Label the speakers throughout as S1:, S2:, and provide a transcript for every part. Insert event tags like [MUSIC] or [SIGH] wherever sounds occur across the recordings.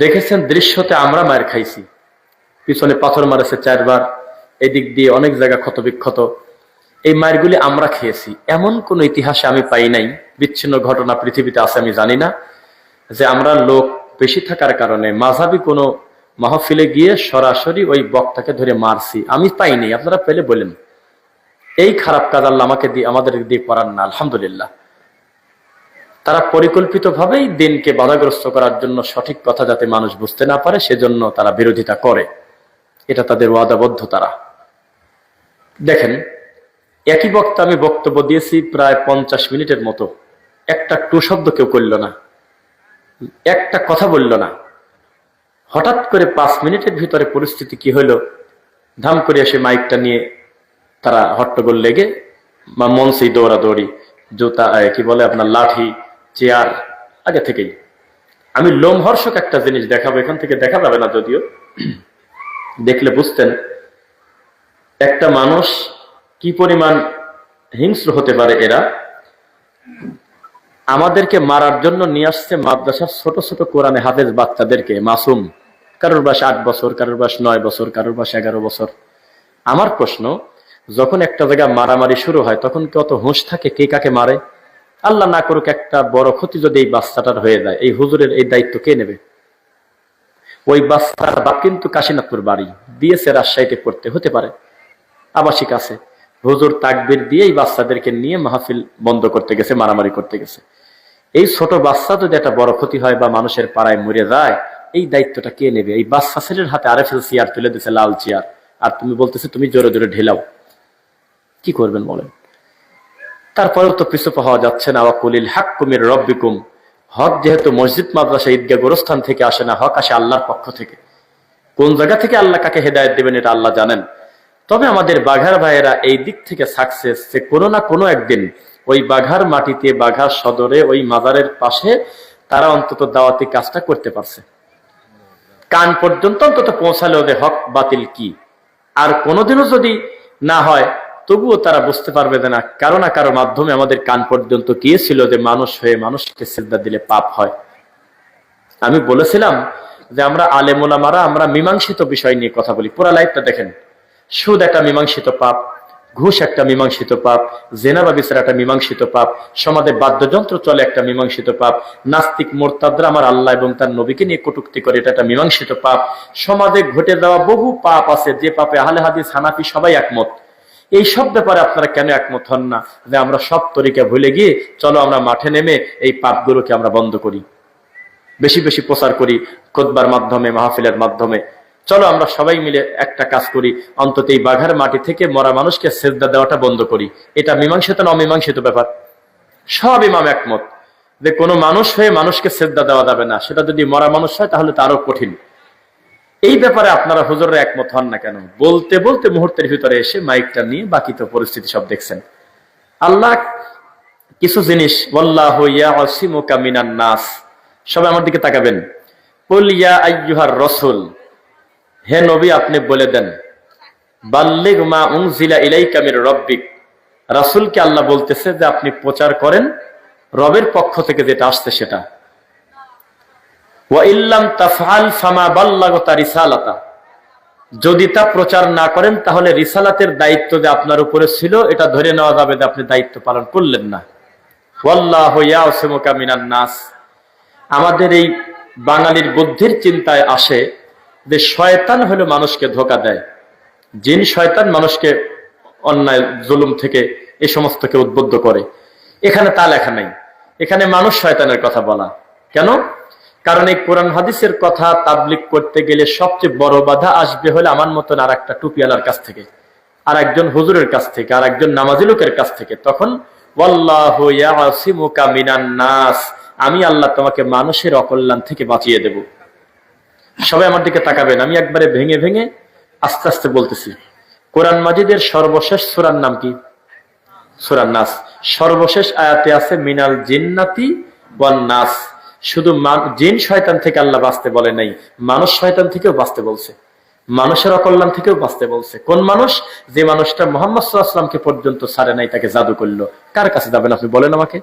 S1: দেখেছেন দৃশ্যতে আমরা মায়ের খাইছি। পিছনে পাথর মারেছে চারবার, এদিক দিয়ে অনেক জায়গা ক্ষত বিক্ষত এই মায়েরগুলি আমরা খেয়েছি। এমন কোন ইতিহাসে আমি পাই নাই, বিচ্ছিন্ন ঘটনা পৃথিবীতে আছে আমি জানি না, যে আমরা লোক বেশি থাকার কারণে মাঝাবি কোনো মাহফিলে গিয়ে সরাসরি ওই বক্তাকে ধরে মারছি। আমি পাইনি আপনারা পেলে বলেন। এই খারাপ কাজ আল্লাহ আমাকে দিয়ে আমাদের দিয়ে করার না, আলহামদুলিল্লাহ। তারা পরিকল্পিতভাবেই দিনকে বাধাগ্রস্ত করার জন্য সঠিক কথা যাতে মানুষ বুঝতে না পারে, সেজন্য তারা বিরোধিতা করে। এটা তাদের ওয়াদাবদ্ধ তারা। দেখেন, একই বক্তা আমি বক্তব্য দিয়েছি প্রায় পঞ্চাশ মিনিটের মতো। একটা টু শব্দ কেউ করল না। একটা কথা বলল না। হঠাৎ করে পাঁচ মিনিটের ভিতরে পরিস্থিতি কি হলো ধাম করে এসে মাইকটা নিয়ে তারা হট্টগোল লেগে মঞ্চেই দৌড়াদৌড়ি, জুতা কি বলে আপনার লাঠি চেয়ার, আগে থেকেই। আমি লোমহর্ষক একটা জিনিস দেখাবো, এখান থেকে দেখা যাবে না যদিও। দেখলে বুঝতেন একটা মানুষ কি পরিমাণ হিংস্র হতে পারে এরা। আমাদেরকে মারার জন্য নিয়ে আসছে মাদ্রাসার ছোট ছোট কোরআনে হাফেজ বাচ্চাদেরকে, মাসুম। কারোর বাস আট বছর, কারোর বাস নয় বছর, কারোর বাস এগারো বছর। আমার প্রশ্ন, যখন একটা জায়গা মারামারি শুরু হয়, তখন কত হুঁশ থাকে কে কাকে মারে? আল্লাহ না করুক একটা বড় ক্ষতি যদি এই বাচ্চাটার হয়ে যায়, এই হুজুরের এই দায়িত্ব কে নেবে? ওই বাচ্চার বাপ কিন্তু কাশীনাথপুর বাড়ি দিয়েছে রাজশাহীতে পড়তে হতে পারে, আবাসিক আছে। হুজুর তাকবির দিয়ে এই বাচ্চাদেরকে নিয়ে মাহফিল বন্ধ করতে গেছে, মারামারি করতে গেছে। এই ছোট বাচ্চা যদি একটা বড় ক্ষতি হয় বা মানুষের পাড়ায় মরে যায়, এই দায়িত্বটা কে নেবে? এই বাচ্চা ছেলের হাতে আরেফেল চেয়ার তুলে দিছে লাল চেয়ার। আর তুমি বলতেছে, তুমি জোরে জোরে ঢেলাও। কি করবেন বলেন? তারপরেও তো পিছু পাওয়া যাচ্ছে না। ওয়াকুলিল হাক কুমির রব্বিকুম। হক যেহেতু মসজিদ, মাদ্রাসা ঈদগাহ গোরস্থান থেকে আসে না, হক আসে আল্লাহর পক্ষ থেকে। কোন জায়গা থেকে আল্লাহ কাকে হেদায়ত দেবেন এটা আল্লাহ জানেন। তবে আমাদের বাঘার ভাইয়েরা এই দিক থেকে সাকসেস যে কোনো না কোনো একদিন ওই বাঘার মাটিতে, বাঘার সদরে, ওই মাজারের পাশে তারা অন্তত দাওয়াতি কাজটা করতে পারছে। কান পর্যন্ত অন্তত পৌঁছালে ওদের হক বাতিল কি? আর কোনোদিনও যদি না হয় তবুও তারা বুঝতে পারবে না, কারও না কারও মাধ্যমে আমাদের কান পর্যন্ত গিয়েছিল যে মানুষ হয়ে মানুষকে শ্রদ্ধা দিলে পাপ হয়। আমি বলেছিলাম যে আমরা আলেমোলামারা আমরা মীমাংসিত বিষয় নিয়ে কথা বলি। পুরা লাইফটা দেখেন। সুদ একটা মীমাংসিত পাপ, ঘুষ একটা মীমাংসিত পাপ, জেনা বা বিচার একটা মীমাংসিত পাপ, সমাজে বাদ্যযন্ত্র চলে একটা মীমাংসিত পাপ, নাস্তিক মোরতাদরা আমার আল্লাহ এবং তার নবীকে নিয়ে কটুক্তি করে, এটা একটা মীমাংসিত পাপ। সমাজে ঘটে যাওয়া বহু পাপ আছে, যে পাপে আহলে হাদিস হানাফি সবাই একমত। এই সব ব্যাপারে আপনারা কেন একমত হন না? যে আমরা সব তরিকা ভুলে গিয়ে চলো আমরা মাঠে নেমে এই পাপগুলোকে আমরা বন্ধ করি। বেশি বেশি প্রচার করি খোদবার মাধ্যমে, মাহফিলের মাধ্যমে। চলো আমরা সবাই মিলে একটা কাজ করি, অন্তত এই বাঘার মাটি থেকে মরা মানুষকে শ্রদ্ধা দেওয়াটা বন্ধ করি। এটা মীমাংসিত না অমীমাংসিত ব্যাপার? সব ইমাম একমত যে কোনো মানুষ হয়ে মানুষকে শ্রদ্ধা দেওয়া যাবে না। সেটা যদি মরা মানুষ হয় তাহলে তো আরও কঠিন। এই ব্যাপারে আপনারা হুজুরের একমত হন না কেন? বলতে বলতে মুহূর্তের ভিতরে এসে মাইকটা নিয়ে বাকি তো পরিস্থিতি সব দেখছেন। আল্লাহ কিছু জিনিস নাস সবাই আমার দিকে তাকাবেন। রাসূল হে নবী আপনি বলে দেন, বাল্লিগ মা উনজিলা ইলাইকা মির রাব্বিক রাসূলকে আল্লাহ বলতেছে যে আপনি প্রচার করেন, রবের পক্ষ থেকে যেটা আসছে সেটা। বাল্লাগতা যদি তা প্রচার না করেন, তাহলে রিসালাতের দায়িত্ব যে আপনার উপরে ছিল, এটা ধরে নেওয়া যাবে যে আপনি দায়িত্ব পালন করলেন না। ওয়াল্লাহু নাস। আমাদের এই বাঙালির বুদ্ধির চিন্তায় আসে যে শয়তান হলো মানুষকে ধোকা দেয়। জিন শয়তান মানুষকে অন্যায়, জুলুম থেকে এই সমস্তকে উদ্বুদ্ধ করে। এখানে তা লেখা নাই। এখানে মানুষ শয়তানের কথা বলা। কেন? কারণ এই কোরআন হাদিসের কথা তাবলিক করতে গেলে সবচেয়ে বড় বাধা আসবে হলে আমার মতন আর একটা টুপিয়ালার কাছ থেকে আর একজন হুজুরের কাছ থেকে আর একজন নামাজি লোকের কাছ থেকে। তখন নাস আমি আল্লাহ তোমাকে মানুষের অকল্যাণ থেকে বাঁচিয়ে দেব। সবাই আমার দিকে তাকাবেন, আমি একবারে ভেঙে ভেঙে আস্তে আস্তে বলতেছি। কোরআন মাজিদের সর্বশেষ সুরার নাম কি? সুরান নাস। সর্বশেষ আয়াতে আছে, মিনাল জিন্নাতি ওয়ান নাস শুধু জিন শয়তান থেকে আল্লাহ বাঁচতে বলে নাই, মানুষ শয়তান থেকেও বাঁচতে বলছে। মানুষের অকল্যাণ থেকেও বাঁচতে বলছে। কোন মানুষ? যে মানুষটা মোহাম্মদ সাল্লাহামকে পর্যন্ত সারে নাই, তাকে জাদু করল। কার কাছে যাবেন আপনি? বলেন আমাকে।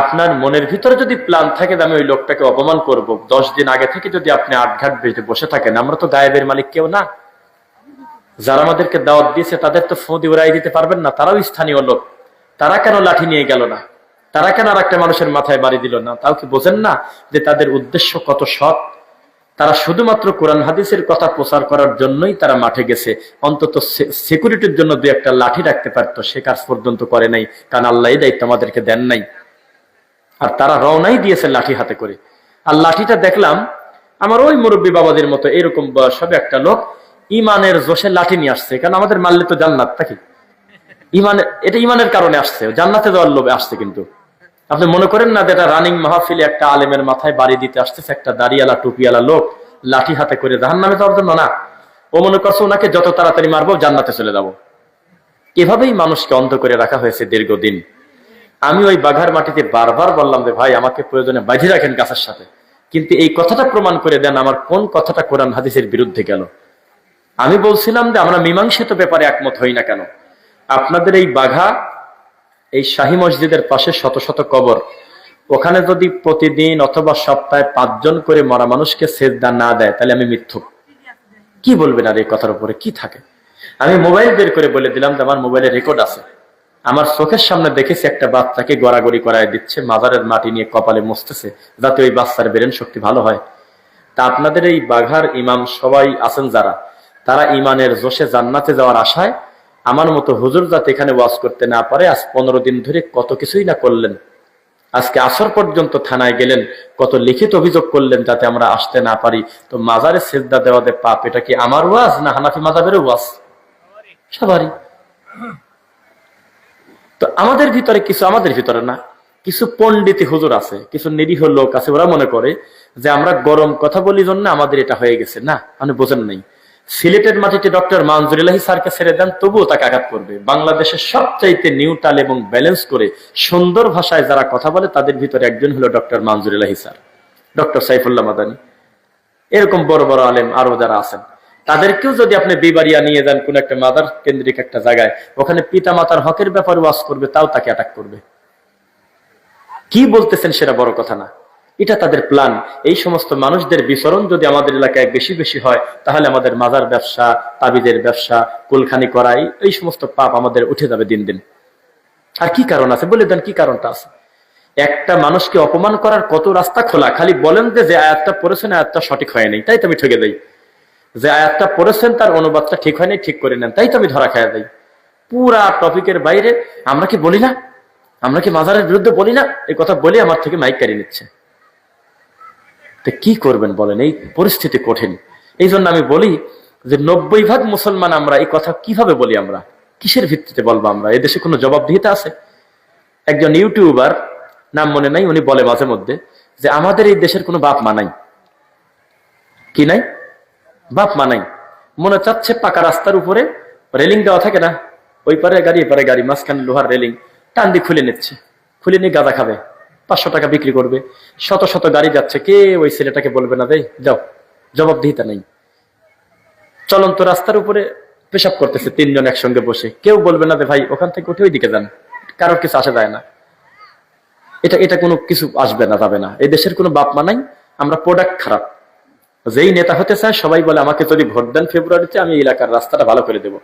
S1: আপনার মনের ভিতরে যদি প্ল্যান থাকে আমি ওই লোকটাকে অপমান করব, দশ দিন আগে থেকে যদি আপনি আটঘাট বেঁধে বসে থাকেন, আমরা তো গায়েবের মালিক কেউ না। যারা আমাদেরকে দাওয়াত দিয়েছে, তাদের তো ফোঁদি উড়াই দিতে পারবেন না। তারাও স্থানীয় লোক। তারা কেন লাঠি নিয়ে গেল না? তারা কেন আর একটা মানুষের মাথায় বাড়ি দিল না? তাও কি বোঝেন না যে তাদের উদ্দেশ্য কত সৎ? তারা শুধুমাত্র কোরআন হাদিসের কথা প্রচার করার জন্যই তারা মাঠে গেছে। অন্তত সিকিউরিটির জন্য দু একটা লাঠি রাখতে পারতো, সে কাজ পর্যন্ত করে নাই। কারণ আল্লাহ দায়িত্ব আমাদেরকে দেন নাই। আর তারা রওনাই দিয়েছে লাঠি হাতে করে। আর লাঠিটা দেখলাম, আমার ওই মুরব্বী বাবাদের মতো এরকম হবে একটা লোক ইমানের জোশে লাঠি নিয়ে আসছে। কারণ আমাদের মারলে তো জান্নাত, নাকি? ইমান এটা ইমানের কারণে আসছে। জান্নাতে যাওয়ার লোভে আসছে কিন্তু। আপনি মনে করেন না যে এটা রানিং মাহফিলে একটা আলেমের মাথায় বাড়ি দিতে আসতেছে একটা দাড়িয়ালা টুপিয়ালা লোক লাঠি হাতে করে জাহান নামে যাওয়ার জন্য? না। ও মনে করছে ওনাকে যত তাড়াতাড়ি মারবো জান্নাতে চলে যাব। এভাবেই মানুষকে অন্ধ করে রাখা হয়েছে দীর্ঘদিন। আমি ওই বাঘার মাটিতে বারবার বললাম যে, ভাই, আমাকে প্রয়োজনে বাঁধি রাখেন গাছের সাথে। কিন্তু এই কথাটা প্রমাণ করে দেন আমার কোন কথাটা কোরআন হাদিসের বিরুদ্ধে গেল। আমি বলছিলাম যে, আমরা মীমাংসিত ব্যাপারে একমত হই না কেন? আপনাদের এই বাঘা এই শাহী মসজিদের পাশে শত শত কবর। ওখানে যদি প্রতিদিন অথবা সপ্তাহে পাঁচজন করে মরা মানুষকে সেজদা না দেয়, তাহলে আমি মিথ্যুক। কি বলবেন আর এই কথার উপরে? কি থাকে? আমি মোবাইল বের করে বলে দিলাম যে আমার মোবাইলে রেকর্ড আছে। আমার চোখের সামনে দেখেছি একটা বাচ্চাকে গড়াগড়ি করায় দিচ্ছে, মাজারের মাটি নিয়ে কপালে মুছতেছে, যাতে ওই বাচ্চার ব্রেন শক্তি ভালো হয়। তা আপনাদের এই বাঘার ইমাম সবাই আছেন যারা? তারা ইমানের জোশে জান্নাতে যাওয়ার আশায় আমার মতো হুজুর যাতে এখানে ওয়াজ করতে না পারে, আজ পনেরো দিন ধরে কত কিছুই না করলেন। আজকে আসর পর্যন্ত থানায় গেলেন, কত লিখিত অভিযোগ করলেন যাতে আমরা আসতে না পারি। তো মাজারে সেজদা দেওয়াতে পাপ, এটা কি আমার ওয়াজ না হানাফি মাজাবের ওয়াজ? সবারই। তো আমাদের ভিতরে কিছু আমাদের ভিতরে না, কিছু পণ্ডিত হুজুর আছে, কিছু নিরীহ লোক আছে, ওরা মনে করে যে আমরা গরম কথা বলি জন্য আমাদের এটা হয়ে গেছে। না মানে বোঝেন নাই। সিলেটের মাটিতে ডক্টর মানজুরিল্লাহি স্যারকে ছেড়ে দেন, তবুও তাকে আঘাত করবে। বাংলাদেশের সবচাইতে নিউট্রাল এবং ব্যালেন্স করে সুন্দর ভাষায় যারা কথা বলে, তাদের ভিতরে একজন হলো doctor Manjurillahi sir, doctor Saifullah Madani. এরকম বড় বড় আলেম আরও যারা আছেন, তাদেরকেও যদি আপনি বিবারিয়া নিয়ে যান কোন একটা মাদার কেন্দ্রিক একটা জায়গায়, ওখানে পিতা মাতার হকের ব্যাপারে ওয়াজ করবে, তাও তাকে অ্যাটাক করবে। কি বলতেছেন সেটা বড় কথা না। এটা তাদের প্ল্যান এই সমস্ত মানুষদের বিচরণ যদি আমাদের এলাকায় বেশি বেশি হয়, তাহলে আমাদের মাজার ব্যবসা তাবিদের ব্যবসা, কুলখানি করাই এই সমস্ত পাপ আমাদের উঠে যাবে দিন দিন। আর কি কারণ আছে? বলে দেন কি কারণটা আছে? একটা মানুষকে অপমান করার কত রাস্তা খোলা? খালি বলেন যে যে আয়াতটা পড়েছেন, আয়াতটা সঠিক হয়নি। তাই তো আমি ঠকে দেই যে আয়াতটা পড়েছেন, তার অনুবাদটা ঠিক হয় নাই ঠিক করে নেন। তাই তো আমি ধরা খাইয়া দেই পুরা টপিকের বাইরে আমরা কি বলি না? আমরা কি মাজারের বিরুদ্ধে বলি না? এই কথা বলে আমার থেকে মাইক কারিয়ে নিচ্ছে। তো কি করবেন বলেন? এই পরিস্থিতি কঠিন। এই জন্য আমি বলি যে নব্বই ভাগ মুসলমান আমরা, এই কথা কীভাবে বলি আমরা? কিসের ভিত্তিতে বলব আমরা? এদেশে কোনো জবাবদিহিতা আছে? একজন ইউটিউবার, নাম মনে নাই, উনি বলে মাঝে মধ্যে যে, আমাদের এই দেশের কোনো বাপ মা নাই। কি নাই? বাপ মা নাই। মনে চাচ্ছে পাকা রাস্তার উপরে রেলিং দেওয়া থাকে না? ওই পারে গাড়ি এপারে গাড়ি, মাঝখানে লোহার রেলিং। টান দিয়ে খুলে নিচ্ছে। খুলে নিয়ে গাঁদা খাবে। পাঁচশো টাকা বিক্রি করবে। শত শত গাড়ি যাচ্ছে। কে ওই ছেলেটাকে বলবে না দেয় যাও। জবাবদিহিতা নেই। চলন্ত রাস্তার উপরে পেশাব করতেছে তিনজন একসঙ্গে বসে। কেউ বলবে না যে, ভাই, ওখান থেকে উঠে ওই দিকে যান। কারোর কিছু আসা যায় না। এটা এটা কোনো কিছু আসবে না, যাবে না। এই দেশের কোনো বাপ মা নাই। আমরা প্রোডাক্ট খারাপ। যেই নেতা হতে চায়, সবাই বলে, আমাকে যদি ভোট দেন ফেব্রুয়ারিতে আমি এলাকার রাস্তাটা ভালো করে দেব।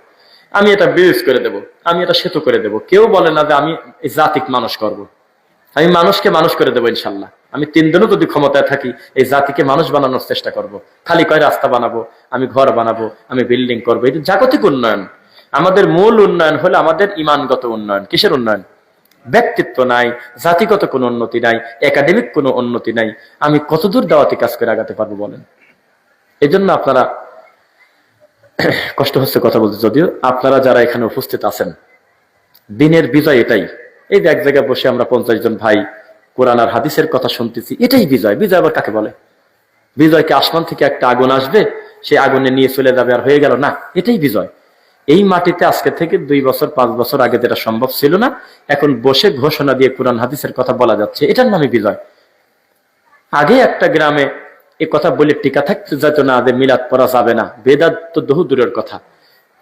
S1: আমি এটা ব্রিজ করে দেব। আমি এটা সেতু করে দেব। কেউ বলে না যে, আমি জাতিক মানুষ করব। আমি মানুষকে মানুষ করে দেবো ইনশাল্লাহ। আমি তিন দিনও যদি ক্ষমতায় থাকি, এই জাতিকে মানুষ বানানোর চেষ্টা করব। খালি কয় রাস্তা বানাবো, আমি ঘর বানাবো, আমি বিল্ডিং করব এটা জাগতিক উন্নয়ন। আমাদের মূল উন্নয়ন হলো আমাদের ইমানগত উন্নয়ন। কিসের উন্নয়ন? ব্যক্তিত্ব নাই, জাতিগত কোনো উন্নতি নাই, একাডেমিক কোনো উন্নতি নাই। আমি কতদূর দাওয়াতি কাজ করে আগাতে পারব বলেন? এই জন্য আপনারা [COUGHS] কষ্ট হচ্ছে কথা বলতে, যদিও আপনারা যারা এখানে উপস্থিত আছেন, দিনের বিজয় এটাই। এই এক জায়গায় বসে আমরা পঞ্চাশ জন ভাই কোরআন আর হাদিসের কথা শুনতেছি, এটাই বিজয়। বিজয় আবার কাকে বলে? বিজয়কে আসমান থেকে একটা আগুন আসবে, সেই আগুনে নিয়ে চলে যাবে আর হয়ে গেল না, এটাই বিজয়। এই মাটিতে আজকে থেকে দুই বছর, পাঁচ বছর আগে যেটা সম্ভব ছিল না, এখন বসে ঘোষণা দিয়ে কোরআন হাদিসের কথা বলা যাচ্ছে, এটার নামে বিজয়। আগে একটা গ্রামে এ কথা বলে টিকা থাকতে যেত না যে মিলাদ পড়া যাবে না, বেদাত তো বহু দূরের কথা।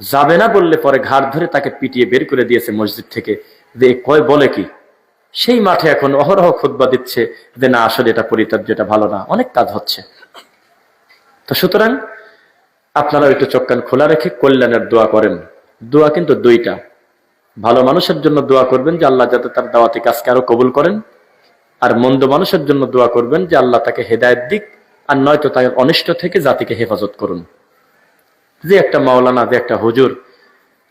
S1: যাবে না বললে পরে ঘাড় ধরে তাকে পিটিয়ে বের করে দিয়েছে মসজিদ থেকে। যে কয় বলে কি? সেই মাঠে এখন অহরহ খুদ্া দিচ্ছে যে না, আসলে এটা পরিত্যাজ্য, এটা ভালো না। অনেক কাজ হচ্ছে। তো সুতরাং আপনারা একটু চোখ কান খোলা রেখে কল্যাণের দোয়া করেন। দোয়া কিন্তু দুইটা। ভালো মানুষের জন্য দোয়া করবেন যে আল্লাহ যাতে তার দাওয়াতি কাজকে আরও কবুল করেন। আর মন্দ মানুষের জন্য দোয়া করবেন যে আল্লাহ তাকে হেদায়ত দিক, আর নয়তো তাকে অনিষ্ট থেকে জাতিকে হেফাজত করুন। যে একটা মাওলানা, যে একটা হুজুর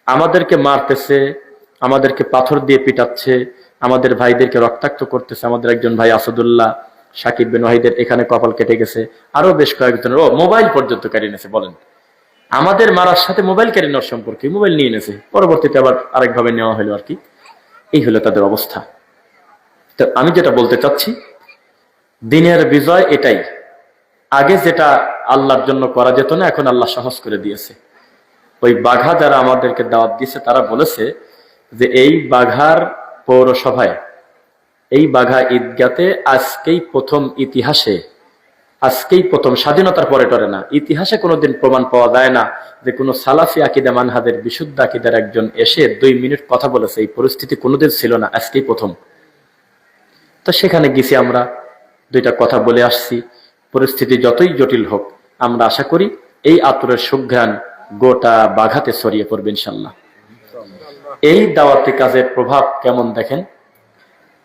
S1: আমাদেরকে মারতেছে আমাদেরকে পাথর দিয়ে পিটাচ্ছে, আমাদের ভাইদেরকে রক্তাক্ত করতেছে, আমাদের একজন ভাই আসাদুল্লাহ সাকিব বিন ওয়াহিদের এখানে কপাল কেটে গেছে, আরও বেশ কয়েকজন, ও মোবাইল পর্যন্ত কেড়ে নিয়েছে, বলেন। আমাদের মারার সাথে মোবাইল কেড়ে নেওয়ার সম্পর্কে মোবাইল নিয়ে নিয়েছে, পরবর্তীতে আবার আরেকভাবে নেওয়া হলো আর কি। এই হলো তাদের অবস্থা। তো আমি যেটা বলতে চাচ্ছি, দিনের বিজয় এটাই। আগে যেটা আল্লাহর জন্য করা যেত না, এখন আল্লাহ সহজ করে দিয়েছে। ওই বাঘা যারা আমাদেরকে দাওয়াত দিয়েছে, তারা বলেছে যে এই বাঘার পৌরসভায়, এই বাঘা ঈদগাতে আজকেই প্রথম ইতিহাসে, আজকেই প্রথম স্বাধীনতার পরে টরে না, ইতিহাসে কোনোদিন প্রমাণ পাওয়া যায় না যে কোনো সালাফি আকিদা মানহাদের বিশুদ্ধ আকিদার একজন এসে দুই মিনিট কথা বলেছে, এই পরিস্থিতি কোনোদিন ছিল না, আজকেই প্রথম। তো সেখানে গেছি আমরা, দুইটা কথা বলে আসছি, পরিস্থিতি যতই জটিল হোক, আমরা আশা করি এই আতরের সুঘ্রাণ গোটা বাঘাতে ছড়িয়ে পড়বে ইনশাল্লাহ। এই দাওয়াতি কাজের প্রভাব কেমন দেখেন?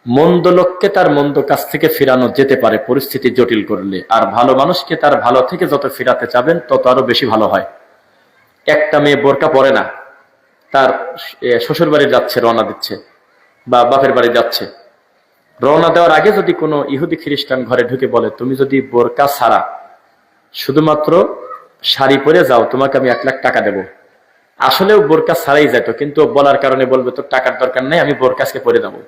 S1: মন্দ লোককে তার মন্দ কাজ থেকে ফিরানো যেতে পারে, পরিস্থিতি জটিল করলে। আর ভালো মানুষকে তার ভালো থেকে যত ফিরাতে চাবেন, তত আরও বেশি ভালো হয়। একটা মেয়ে বোরকা পরে না, তার শ্বশুর বাড়ি যাচ্ছে, রওনা দিচ্ছে, বা বাপের বাড়ি যাচ্ছে। রওনা দেওয়ার আগে যদি কোনো ইহুদি খ্রিস্টান ঘরে ঢুকে বলে, তুমি যদি বোরকা ছাড়া শুধুমাত্র শাড়ি পরে যাও, তোমাকে আমি এক লাখ টাকা দেব। আসলেও বোরকা ছাড়াই যেত কিন্তু বলার কারণে বলবে, তোর টাকার দরকার নেই, আমি বোরকাজকে পরে দেবো।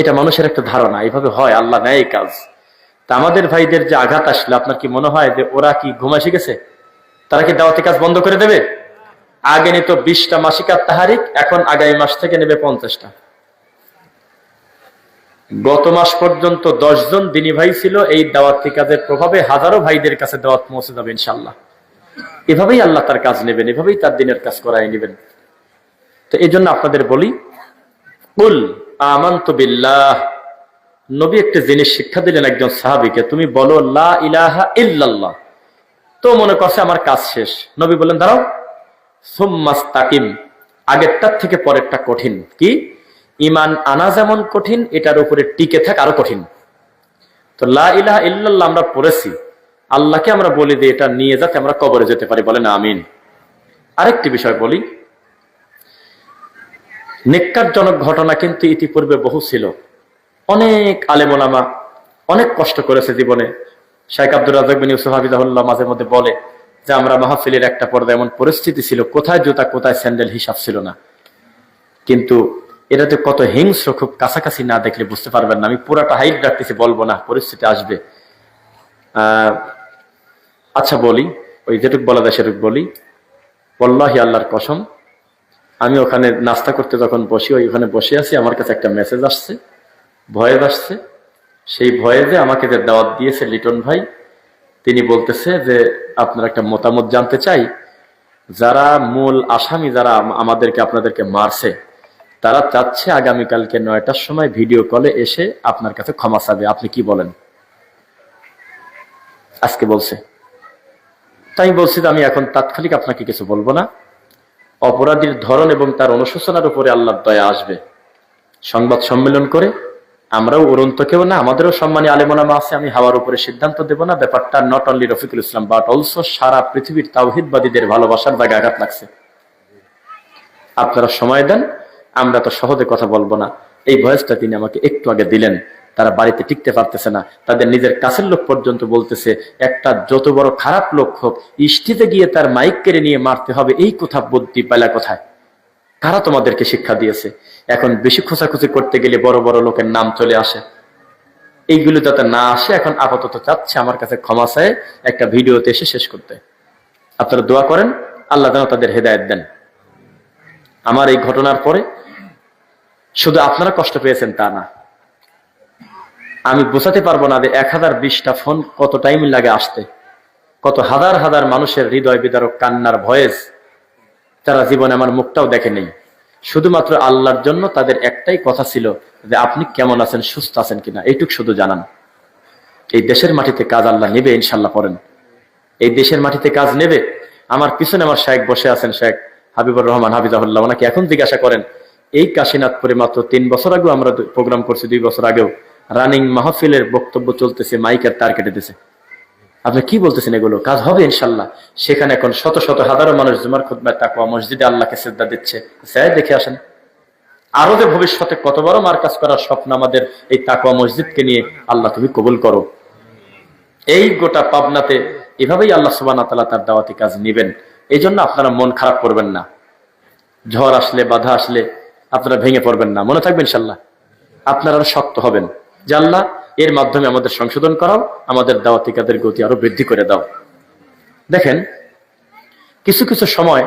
S1: এটা মানুষের একটা ধারণা, এইভাবে হয়, আল্লাহ নেয় এই কাজ। তা আমাদের ভাইদের যে আঘাত আসলে, আপনার কি মনে হয় যে ওরা কি ঘুমা শিখেছে তারা কি দাওয়াতি কাজ বন্ধ করে দেবে? আগে নিত বিশটা মাসিকার তাহারিক, এখন আগামী মাস থেকে নেবে পঞ্চাশটা। গত মাস পর্যন্ত দশজন দিনী ভাই ছিল, এই দাওয়াতি কাজের প্রভাবে হাজারো ভাইদের কাছে দাওয়াত পৌঁছে যাবে ইনশাল্লাহ এভাবেই আল্লাহ তার কাজ নেবেন, এভাবেই তার দিনের কাজ করাই নেবেন। তো এই জন্য আপনাদের বলি, কুল আমান্ত বিল্লাহ। নবী একটা জিনিস শিক্ষা দিলেন একজন সাহাবিকে, তুমি বলো, লা ইলাহা ইল্লাল্লাহ। তো মনে করছে আমার কাজ শেষ। নবী বললেন, দাঁড়াও। সোম্মাস তাকিম আগেরটার থেকে পরেরটা কঠিন। কি? ইমান আনা যেমন কঠিন, এটার উপরে টিকে থাক আরও কঠিন। তো লা ইলাহা ইল্লাল্লাহ আমরা পড়েছি। আল্লাহকে আমরা বলি যে এটা নিয়ে যাতে আমরা কবরে যেতে পারি বলেন আমিন। আরেকটি বিষয় বলি, নিকারজনক ঘটনা কিন্তু ইতিপূর্বে বহু ছিল। অনেক আলেমোলামা অনেক কষ্ট করেছে জীবনে। শাইখ আব্দুর রাজাক বিন ইউসুফ হাবিদাহুল্লাহ মাঝে মধ্যে বলে যে, আমরা মাহফিলের একটা পর্দা এমন পরিস্থিতি ছিল, কোথায় জুতা, কোথায় স্যান্ডেল হিসাব ছিল না। কিন্তু এটাতে কত হিংস্র, খুব কাছাকাছি না দেখলে বুঝতে পারবেন না। আমি পুরাটা হাইট রাখতেছি, বলব না, পরিস্থিতি আসবে। আহ আচ্ছা বলি, ওই যেটুক বলা যায় সেটুক বলি। বল্লাহি আল্লাহর কসম, আমি ওখানে নাস্তা করতে যখন বসি, ওই ওখানে বসে আছি, আমার কাছে একটা মেসেজ আসছে, ভয়েস আসছে। সেই ভয়েজে আমাকে যে দাওয়াত দিয়েছে লিটন ভাই, তিনি বলতেছে যে, আপনার একটা মতামত জানতে চাই। যারা মূল আসামি, যারা আমাদেরকে, আপনাদেরকে মারছে, তারা চাচ্ছে আগামীকালকে নয়টার সময় ভিডিও কলে এসে আপনার কাছে ক্ষমা চাবে। আপনি কি বলেন? আজকে বলছে। তাই বলছি আমি এখন তাৎক্ষণিক আপনাকে কিছু বলব না। অপরাধীর ধরন এবং তার অনুশোচনার উপরে আল্লাহর দয়া আসবে। সংবাদ সম্মেলন করে আমরাও উড়ন্ত, কেউ না, আমাদেরও সম্মানী আলেমনামা আছে, আমি হাওয়ার উপরে সিদ্ধান্ত দেব না। ব্যাপারটা not only Rafiqul Islam but also সারা পৃথিবীর তাওহিদবাদীদের ভালোবাসার জায়গায় আঘাত লাগছে। আপনারা সময় দেন, আমরা তো সহজে কথা বলব না। এই ভয়েসটা তিনি আমাকে একটু আগে দিলেন। তারা বাড়িতে টিকতে পারতেছে না। তাদের নিজের কাছের লোক পর্যন্ত বলতেছে, একটা যত বড় খারাপ লোক হোক, ইষ্টিতে গিয়ে তার মাইক কেড়ে নিয়ে মারতে হবে। এই কথা বুদ্ধি পেলা কোথায়? কারা তোমাদেরকে শিক্ষা দিয়েছে? এখন বেশি খোঁচাখুচি করতে গেলে বড় বড় লোকের নাম চলে আসে। এইগুলো যাতে না আসে, এখন আপাতত চাচ্ছে আমার কাছে ক্ষমা চায় একটা ভিডিওতে এসে শেষ করতে। আপনারা দোয়া করেন, আল্লাহ যেন তাদের হেদায়ত দেন। আমার এই ঘটনার পরে শুধু আপনারা কষ্ট পেয়েছেন তা না আমি বোঝাতে পারব না যে এক হাজার বিশটা ফোন কত টাইম লাগে আসতে। কত হাজার হাজার মানুষের হৃদয় বিদারক কান্নার ভয়েস তারা জীবনে আমার মুখটাও দেখে নেই শুধুমাত্র আল্লাহর জন্য তাদের একটাই কথা ছিল যে আপনি কেমন আছেন, সুস্থ আছেন কিনা। এইটুক শুধু জানান। এই দেশের মাটিতে কাজ আল্লাহ নেবে ইনশাল্লাহ পড়েন এই দেশের মাটিতে কাজ নেবে। আমার পিছনে আমার শেখ বসে আছেন শেখ হাবিবুর রহমান হাবিজাহুল্লাহ ওনাকে এখন জিজ্ঞাসা করেন, এই কাশীনাথপুরে মাত্র তিন বছর আগেও আমরা প্রোগ্রাম করছি, দুই বছর আগেও রানিং মাহফিলের বক্তব্য চলতেছে মাইকের তার কেটে দিছে। আপনি কি বলতেছেন এগুলো? কাজ হবে ইনশাল্লাহ। সেখানে এখন শত শত হাজারো মানুষ জুমার খুদমায় তাকুয়া মসজিদে আল্লাহকে শ্রদ্ধা দিচ্ছে। স্যার, দেখে আসেন। আরও যে ভবিষ্যতে কত বড় মার কাজ করার স্বপ্ন আমাদের এই তাকুয়া মসজিদকে নিয়ে, আল্লাহ তুমি কবুল করো। এই গোটা পাবনাতে এভাবেই আল্লাহ সুবান তালা তার দাওয়াতি কাজ নিবেন। এই জন্য আপনারা মন খারাপ করবেন না। ঝড় আসলে, বাধা আসলে আপনারা ভেঙে পড়বেন না। মনে থাকবেন ইনশাল্লাহ। আপনারা শক্ত হবেন। আল্লাহ এর মাধ্যমে আমাদের সংশোধন করাও, আমাদের দাওয়াতি কাজের গতি আরও বৃদ্ধি করে দাও। দেখেন, কিছু কিছু সময়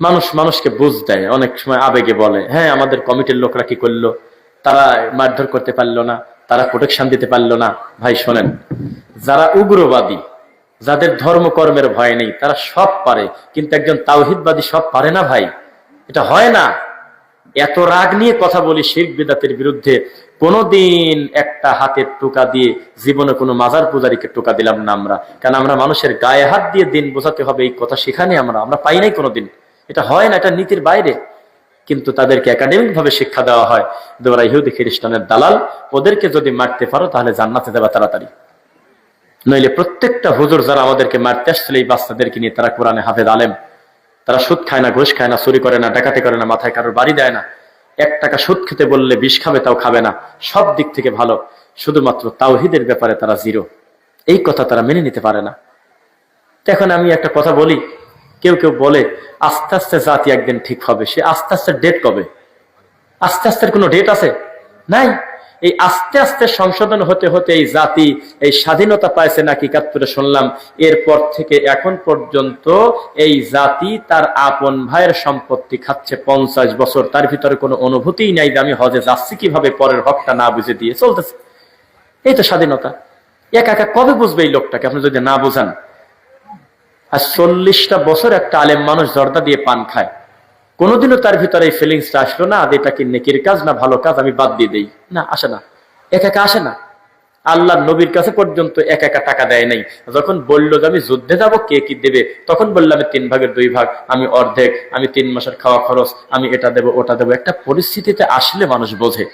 S1: মানুষ মানুষকে বুঝ দেয়, অনেক সময় আবেগে বলে হ্যাঁ আমাদের কমিটির লোকরা কি করল? তারা মারধর করতে পারল না, তারা প্রোটেকশন দিতে পারল না। ভাই, শোনেন, যারা উগ্রবাদী, যাদের ধর্মকর্মের ভয় নেই, তারা সব পারে, কিন্তু একজন তাওহিদবাদী সব পারে না ভাই। এটা হয় না। এত রাগ নিয়ে কথা বলি শিখ বিদাতের বিরুদ্ধে, কোনোদিন একটা হাতের টোকা দিয়ে জীবনে কোনো মাজার পূজারীকে টোকা দিলাম না আমরা। কারণ আমরা মানুষের গায়ে হাত দিয়ে দিন বোঝাতে হবে, এই কথা সেখানে আমরা আমরা পাই নাই কোনোদিন। এটা হয় না, এটা নীতির বাইরে। কিন্তু তাদেরকে একাডেমিক ভাবে শিক্ষা দেওয়া হয় তোমরা ইহুদি খ্রিস্টানের দালাল, ওদেরকে যদি মারতে পারো তাহলে জান্নাতে দেবা তাড়াতাড়ি। নইলে প্রত্যেকটা হুজুর যারা আমাদেরকে মারতে আসছিল এই বাচ্চাদেরকে নিয়ে তারা কোরআনে হাফেজ আলেম। তারা সুদ খায় না, ঘুষ খায় না, চুরি করে না, ডাকাতি করে না, মাথায় কারোর বাড়ি দেয় না। এক টাকা সুদ খেতে বললে বিষ খাবে, তাও খাবে না। সব দিক থেকে ভালো। শুধুমাত্র তাওহিদের ব্যাপারে তারা জিরো। এই কথা তারা মেনে নিতে পারে না। এখন আমি একটা কথা বলি। কেউ কেউ বলে, আস্তে আস্তে জাতি একদিন ঠিক হবে। সে আস্তে আস্তে ডেট কবে? আস্তে আস্তে কোনো ডেট আছে? নাই। এই আস্তে আস্তে সংশোধন হতে হতে এই জাতি এই স্বাধীনতা পাইছে নাকি একাত্তরে শুনলাম। এরপর থেকে এখন পর্যন্ত এই জাতি তার আপন ভাইয়ের সম্পত্তি খাচ্ছে পঞ্চাশ বছর। তার ভিতরে কোনো অনুভূতিই নাই যে আমি হজে যাচ্ছি কীভাবে, পরের হকটা না বুঝে দিয়ে চলতেছে। এই তো স্বাধীনতা। একা একা কবে বুঝবে এই লোকটাকে? আপনি যদি না বোঝান। আর চল্লিশটা বছর একটা আলেম মানুষ জর্দা দিয়ে পান খায়। কোনোদিনও তার ভিতরে এই ফিলিংসটা আসলো না এটা কি নেকির কাজ না ভালো কাজ? আমি বাদ দিয়ে দেই। না, আসে না। একা একা আসে না। আল্লাহ নবীর কাছে পর্যন্ত এক একা টাকা দেয় নাই। যখন বলল যে, আমি যুদ্ধে যাব, কে কি দেবে? তখন বলল, আমি তিন ভাগের দুই ভাগ, আমি অর্ধেক, আমি তিন মাসের খাওয়া খরচ, আমি এটা দেবো, ওটা দেবো। একটা পরিস্থিতিতে আসলে মানুষ বোঝে।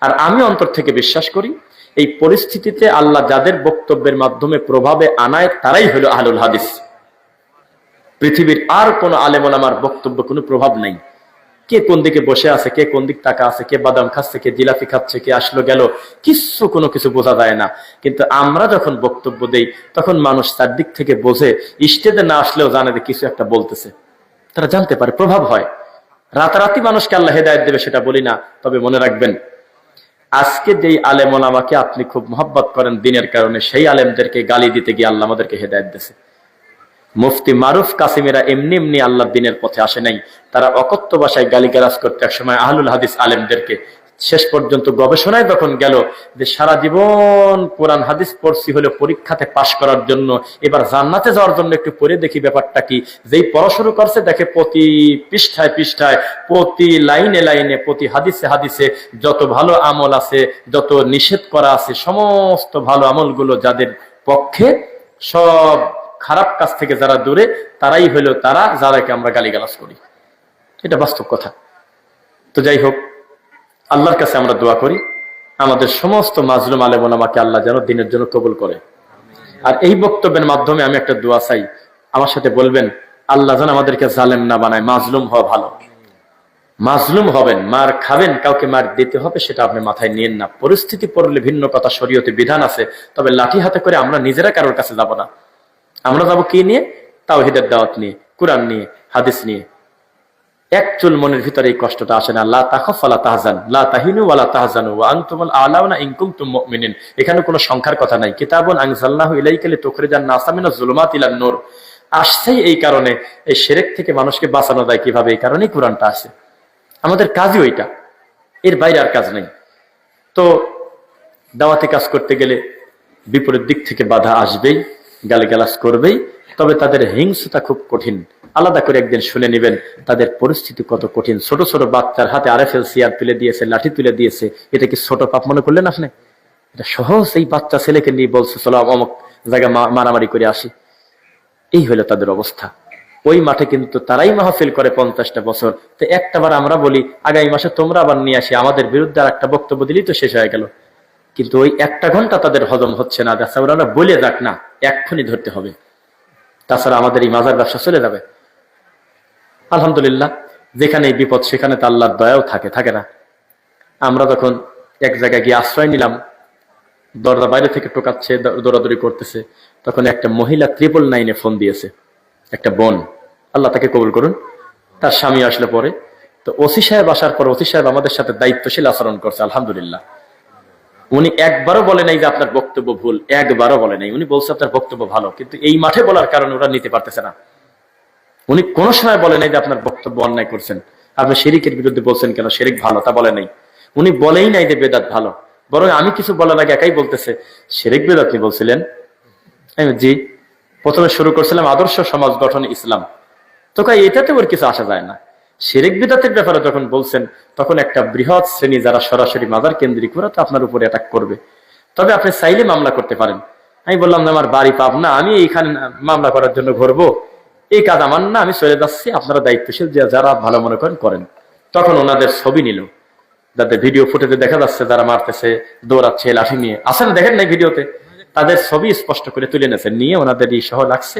S1: আর আমি অন্তর থেকে বিশ্বাস করি, এই পরিস্থিতিতে আল্লাহ যাদের বক্তব্যের মাধ্যমে প্রভাবে আনায়, তারাই হলো আহলুল হাদিস। পৃথিবীর আর কোন আলেমলামার বক্তব্য কোনো প্রভাব নাই। কে কোন দিকে বসে আছে, কে কোন দিক টাকা আছে, কে বাদাম খাচ্ছে, কে জিলাপি খাচ্ছে, কে আসলো গেল কিছু কোনো কিছু বোঝা যায় না। কিন্তু আমরা যখন বক্তব্য দেই, তখন মানুষ তার দিক থেকে বোঝে স্টেজে না আসলেও জানে যে কিছু একটা বলতেছে। তারা জানতে পারে, প্রভাব হয়। রাতারাতি মানুষকে আল্লাহ হেদায়ত দেবে, সেটা বলি না, তবে মনে রাখবেন, আজকে যেই আলেম ওলামাকে আপনি খুব মহব্বত করেন, দিনের কারণে সেই আলেমদেরকে গালি দিতে গিয়ে আল্লাহ আমাদেরকে হেদায়ত দিয়েছে। মুফতি মারুফ কাসিমেরা এমনি এমনি আল্লাহ দিনের পথে আসে নাই। তারা অকথ্য ভাষায় গালিগালাজ করতে একসময় আহলুল হাদিস আলেমদেরকে শেষ পর্যন্ত গবেষণায় তখন গেল যে সারা জীবন কোরআন হাদিস পড়ছি হলে পরীক্ষাতে পাশ করার জন্য, এবার জান্নাতে যাওয়ার জন্য একটু পড়ে দেখি ব্যাপারটা কি? যেই পড়া শুরু করছে দেখে প্রতি পৃষ্ঠায় পৃষ্ঠায়, প্রতি লাইনে লাইনে, প্রতি হাদিসে হাদিসে যত ভালো আমল আছে, যত নিষেধ করা আছে, সমস্ত ভালো আমলগুলো যাদের পক্ষে সব খারাপ কাজ থেকে যারা দূরে, তারাই হলো তারা যারাকে আমরা গালিগালাজ করি। এটা বাস্তব কথা। তো যাই হোক, আল্লাহর কাছে আমরা দোয়া করি, আমাদের সমস্ত মাজলুম আলেমন আমাকে আল্লাহ যেন দিনের জন্য কবুল করে। আর এই বক্তব্যের মাধ্যমে আমি একটা দোয়া চাই। আমার সাথে বলবেন, আল্লাহ যেন আমাদেরকে জালেম না বানায়, মাজলুম হওয়া ভালো। মাজলুম হবেন, মার খাবেন, কাউকে মার দিতে হবে, সেটা আপনি মাথায় নিয়েন না। পরিস্থিতি পড়লে ভিন্ন কথা, শরীয়তে বিধান আছে, তবে লাঠি হাতে করে আমরা নিজেরা কারোর কাছে যাব না। আমরা যাব কি নিয়ে? তাও হিদের দাওয়াত নিয়ে, কোরআন নিয়ে, হাদিস নিয়ে। এক চুল মনের ভিতরে এই কষ্টটা আসে না। লা আলা তাহজান। লা তাহিনু ওয়ালা তাহজানু। ওয়া আনতুমুল আলাউনা ইন কুনতুম মুমিনিন। এখানে কোনো সংখ্যার কথা নাই। কিতাবুন আনজালনাহু ইলাইকা লিতুখরিজান নাসা মিনাজ জুলুমাত ইলান নূর। আসছেই এই কারণে এই শিরক থেকে মানুষকে বাঁচানো যায় কীভাবে? এই কারণেই কোরআনটা আসে। আমাদের কাজই ওইটা। এর বাইরে আর কাজ নেই। তো দাওয়াতে কাজ করতে গেলে বিপরীত দিক থেকে বাধা আসবেই। গালিগালাজ করবেই, তবে তাদের হিংসতা খুব কঠিন। আলাদা করে একদিন শুনে নেবেন, তাদের পরিস্থিতি কত কঠিন। ছোট ছোট বাচ্চার হাতে আরএফএল সিয়ার তুলে দিয়েছে, লাঠি তুলে দিয়েছে। এটা কি ছোট পাপ মনে করলেন আপনি? এটা সহজ এই বাচ্চা ছেলেকে নিয়ে বলছে, চলো অমুক জায়গায় মারামারি করে আসি। এই হলো তাদের অবস্থা। ওই মাঠে কিন্তু তারাই মাহফিল করে পঞ্চাশটা বছর। তো একটা বার আমরা বলি, আগামী মাসে তোমরা আবার নিয়ে আসি। আমাদের বিরুদ্ধে আর একটা বক্তব্য দিলেই তো শেষ হয়ে গেল। কিন্তু ওই একটা ঘণ্টা তাদের হজম হচ্ছে না। দেখা ওরা বলে যাক না, এক্ষুনি ধরতে হবে। তাছাড়া আমাদের এই মাজার ব্যবসা চলে যাবে। আলহামদুলিল্লাহ, যেখানে বিপদ, সেখানে তো আল্লাহর দয়াও থাকে থাকে না। আমরা যখন এক জায়গায় গিয়ে আশ্রয় নিলাম, দরজা বাইরে থেকে টোকাচ্ছে দৌড়াদৌড়ি করতেছে, তখন একটা মহিলা ত্রিপল নাইনে ফোন দিয়েছে, একটা বোন। আল্লাহ তাকে কবুল করুন। তার স্বামী আসলে পরে। তো ওসি সাহেব আসার পর ওসি সাহেব আমাদের সাথে দায়িত্বশীল আচরণ করছে, আলহামদুলিল্লাহ। উনি একবারও বলে নাই যে আপনার বক্তব্য ভুল, একবারও বলে নাই। উনি বলছে আপনার বক্তব্য ভালো, কিন্তু এই মাঠে বলার কারণে ওরা নিতে পারতেছে না। উনি কোনো সময় বলে নাই যে আপনার বক্তব্য অন্যায় করছেন। আপনি শেরিকের বিরুদ্ধে বলছেন কেন? শেরিক ভালো, তা বলে নাই। উনি বলেই নাই যে বেদাত ভালো। বরং আমি কিছু বলার আগে একাই বলতেছে, শেরিক বেদাত আপনি বলছিলেন? জি, প্রথমে শুরু করছিলাম আদর্শ সমাজ গঠন ইসলাম। তো কই এটাতে ওর কিছু আসা যায় না। শেরেক বিদাতের ব্যাপারে যখন বলছেন, তখন একটা বৃহৎ শ্রেণি যারা সরাসরি মাজার কেন্দ্রিক, ওরা তো আপনার উপরে অ্যাটাক করবে। তবে আপনি চাইলে মামলা করতে পারেন। আমি বললাম, না, আমার বাড়ি পাব না, আমি এইখানে মামলা করার জন্য ঘুরবো। এই কাজ আমার না, আমি চলে যাচ্ছি, আপনারা দায়িত্বশীল যে যারা ভালো মনে করেন করেন। তখন ওনাদের ছবি নিল। যাদের ভিডিও ফুটেজে দেখা যাচ্ছে, যারা মারতেছে, দৌড়াচ্ছে, লাঠি নিয়ে। আসেন দেখেন নাই ভিডিওতে? তাদের ছবি স্পষ্ট করে তুলে নেছে নিয়ে ওনাদের এই সহ লাগছে।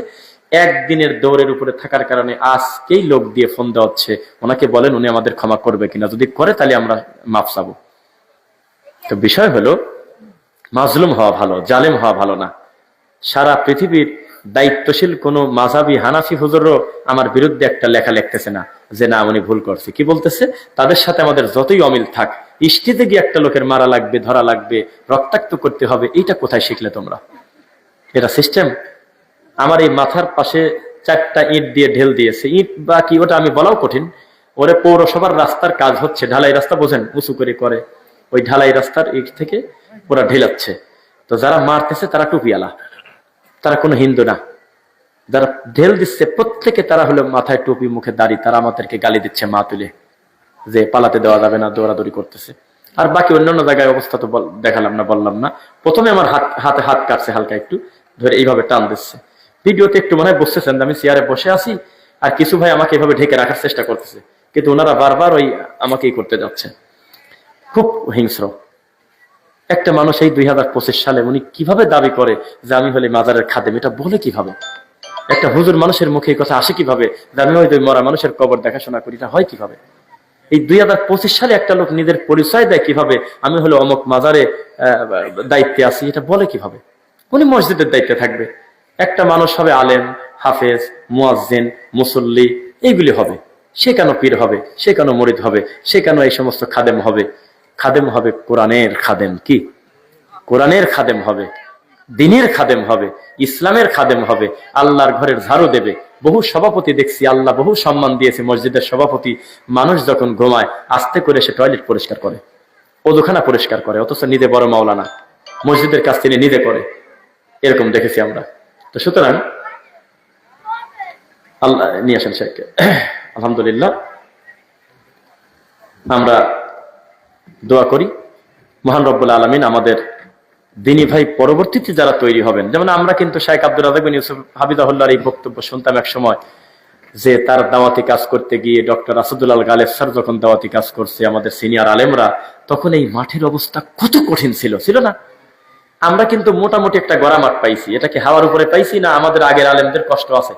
S1: একদিনের দৌড়ের উপরে থাকার কারণে আজকেই লোক দিয়ে ফোন দেওয়া হচ্ছে ওনাকে বলেন, উনি আমাদের ক্ষমা করবে কিনা। যদি করে, তাহলে আমরা মাফ চাবো। তো বিষয় হলো, মাজলুম হওয়া ভালো, জালেম হওয়া ভালো না। সারা পৃথিবীর দায়িত্বশীল কোনো মাঝাবি হানাফি হুজুরও আমার বিরুদ্ধে একটা লেখা লিখতেছে না যে, না, উনি ভুল করছে। কি বলতেছে? তাদের সাথে আমাদের যতই অমিল থাক, ইষ্টিতে গিয়ে একটা লোকের মারা লাগবে, ধরা লাগবে, রক্তাক্ত করতে হবে এটা কোথায় শিখলে তোমরা? এটা সিস্টেম আমার এই মাথার পাশে চারটা ইট দিয়ে ঢেল দিয়েছে। ইট বা কি ওটা আমি বলাও কঠিন। ওরে পৌরসভার রাস্তার কাজ হচ্ছে, ঢালাই রাস্তা বোঝেন, উঁচু করে করে। ওই ঢালাই রাস্তার ইট থেকে ওরা ঢেলাচ্ছে। তো যারা মারতেছে তারা টুপিয়ালা তারা কোনো হিন্দু না। যারা ঢেল দিচ্ছে, প্রত্যেকে তারা হলো মাথায় টুপি, মুখে দাড়ি, তারা আমাদেরকে গালি দিচ্ছে মা তুলে। যে পালাতে দেওয়া যাবে না, দৌড়াদৌড়ি করতেছে। আর বাকি অন্যান্য জায়গায় অবস্থা তো দেখালাম না, বললাম না। প্রথমে আমার হাত হাতে হাত কাটছে হালকা একটু, ধরে এইভাবে টান দিচ্ছে। ভিডিওতে একটু মনে হয় বসতেছেন আমি চেয়ারে বসে আছি আর কিছু ভাই আমাকে এভাবে ঢেকে রাখার চেষ্টা করতেছে। কিন্তু ওনারা বারবার ওই আমাকেই করতে যাচ্ছে খুব হিংস্র। একটা মানুষ এই দুই সালে উনি কীভাবে দাবি করে যে আমি হলে মাজারের খাদেম, এটা বলে কীভাবে? একটা হুজুর মানুষের মুখে এই কথা আসে কীভাবে? যে আমি ওই মরা মানুষের কবর দেখাশোনা করি, এটা হয় কীভাবে? এই দুই হাজার পঁচিশ সালে একটা লোক নিজের পরিচয় দেয় কীভাবে? আমি হলো অমুক মাজারে দায়িত্বে আছি, এটা বলে কীভাবে? উনি মসজিদের দায়িত্বে থাকবে। একটা মানুষ হবে আলেম, হাফেজ, মুয়াজ্জিন, মুসল্লি, এইগুলি হবে। সে কেন পীর হবে? সে কেন মরিদ হবে? সে কেন এই সমস্ত খাদেম হবে? খাদেম হবে কোরআনের খাদেম কি? কোরআনের খাদেম হবে, দিনের খাদেম হবে, ইসলামের খাদেম হবে, আল্লাহর ঘরের ঝাড়ু দেবে। বহু সভাপতি দেখছি, আল্লাহ বহু সম্মান দিয়েছে মসজিদের সভাপতি। মানুষ যখন ঘুমায়, আস্তে করে সে টয়লেট পরিষ্কার করে ওদুখানা পরিষ্কার করে, অথচ নিজে বড় মাওলানা। মসজিদের কাজ তিনি নিজে করে। এরকম দেখেছি আমরা। তো সুতরাং, আল্লাহ নিয়ে আসেন শেখকে। আলহামদুলিল্লাহ, আমরা দোয়া করি, মহান রব্বুল আলমিন আমাদের দিনী ভাই পরবর্তীতে যারা তৈরি হবেন, যেমন আমরা কিন্তু শেখ আব্দুল রাজাক ইউসুফ হাবিদাহুল্লাহর এই বক্তব্য শুনতাম এক সময়, যে তার দাওয়াতি কাজ করতে গিয়ে ডক্টর আসাদুল্লাহ গালেব স্যার যখন দাওয়াতি কাজ করছে, আমাদের সিনিয়র আলেমরা, তখন এই মাঠের অবস্থা কত কঠিন ছিল ছিল না? আমরা কিন্তু মোটামুটি একটা গড়া মাঠ পাইছি। এটা কি হাওয়ার উপরে পাইছি না আমাদের আগের আলেমদের কষ্ট আছে?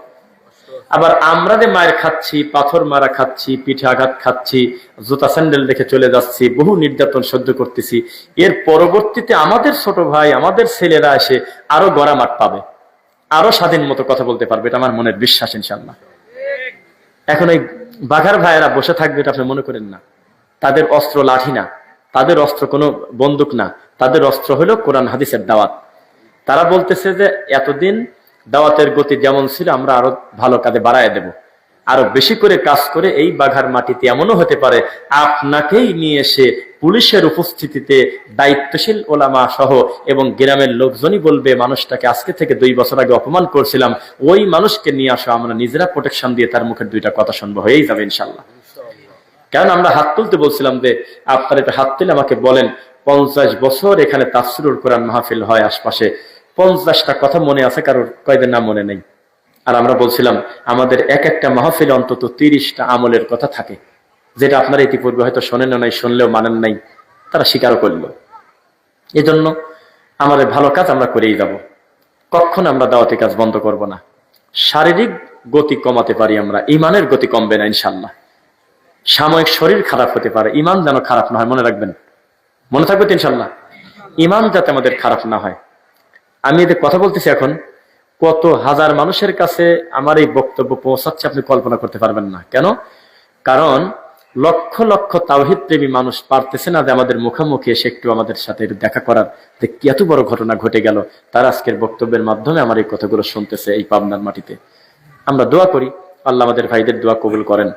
S1: আবার আমরা যে মায়ের খাচ্ছি, পাথর মারা খাচ্ছি, পিঠে আঘাত খাচ্ছি, জুতা স্যান্ডেল দেখে চলে যাচ্ছি, বহু নির্যাতন সহ্য করতেছি, এর পরবর্তীতে আমাদের ছোট ভাই, আমাদের ছেলেরা এসে আরও গড়া মাঠ পাবে। আরও স্বাধীন মতো কথা বলতে পারবে, এটা আমার মনের বিশ্বাস ইনশাল্লাহ এখন এই বাঘার ভাইয়েরা বসে থাকবে, এটা আপনি মনে করেন না। তাদের অস্ত্র লাঠি না। তাদের অস্ত্র কোনো বন্দুক না। তাদের অস্ত্র হলো কোরআন হাদিসের দাওয়াত। তারা বলতেছে যে, এতদিন দাওয়াতের গতি যেমন ছিল, আমরা আরও ভালো কাজে বাড়ায় দেব। আরও বেশি করে কাজ করে এই বাঘার মাটিতে এমনও হতে পারে। আপনাকেই নিয়ে এসে পুলিশের উপস্থিতিতে দায়িত্বশীল ওলামা সহ এবং গ্রামের লোকজনই বলবে, মানুষটাকে আজকে থেকে দুই বছর আগে অপমান করছিলাম। ওই মানুষকে নিয়ে আসো, আমরা নিজেরা প্রোটেকশন দিয়ে তার মুখের দুইটা কথা শুনব। হয়েই যাবে ইনশাল্লাহ কারণ আমরা হাত তুলতে বলছিলাম যে, আপনারা একটু হাত তুলে আমাকে বলেন পঞ্চাশ বছর এখানে তাফসিরুল কোরআন মাহফিল হয় আশপাশে। পঞ্চাশটা কথা মনে আছে, কারোর কয়দিন নাম মনে নেই। আর আমরা বলছিলাম, আমাদের এক একটা মাহফিল অন্তত তিরিশটা আমলের কথা থাকে। যেটা আপনারা ইতিপূর্বে হয়তো শোনেন নাই, শুনলেও মানেন নাই, তারা স্বীকার করল। এজন্য আমাদের ভালো কাজ আমরা করেই যাব। কখন আমরা দাওয়াতি কাজ বন্ধ করব না? শারীরিক গতি কমাতে পারি আমরা, ইমানের গতি কমবে না ইনশাল্লাহ সাময়িক শরীর খারাপ হতে পারে, ইমান যেন খারাপ না হয়, মনে রাখবেন। মনে থাকবে তো ইনশাল্লাহ ইমান যাতে আমাদের খারাপ না হয়। আমি এদের কথা বলতেছি এখন, কত হাজার মানুষের কাছে আমার এই বক্তব্য পৌঁছাচ্ছে আপনি কল্পনা করতে পারবেন না। কেন? কারণ লক্ষ লক্ষ তাওহিদ প্রেমী মানুষ পারতেছে না যে আমাদের মুখোমুখি এসে একটু আমাদের সাথে দেখা করার যে এত বড় ঘটনা ঘটে গেল, তার আজকের বক্তব্যের মাধ্যমে আমার এই কথাগুলো শুনতেছে এই পাবনার মাটিতে। আমরা দোয়া করি, আল্লাহ আমাদের ভাইদের দোয়া কবুল করেন।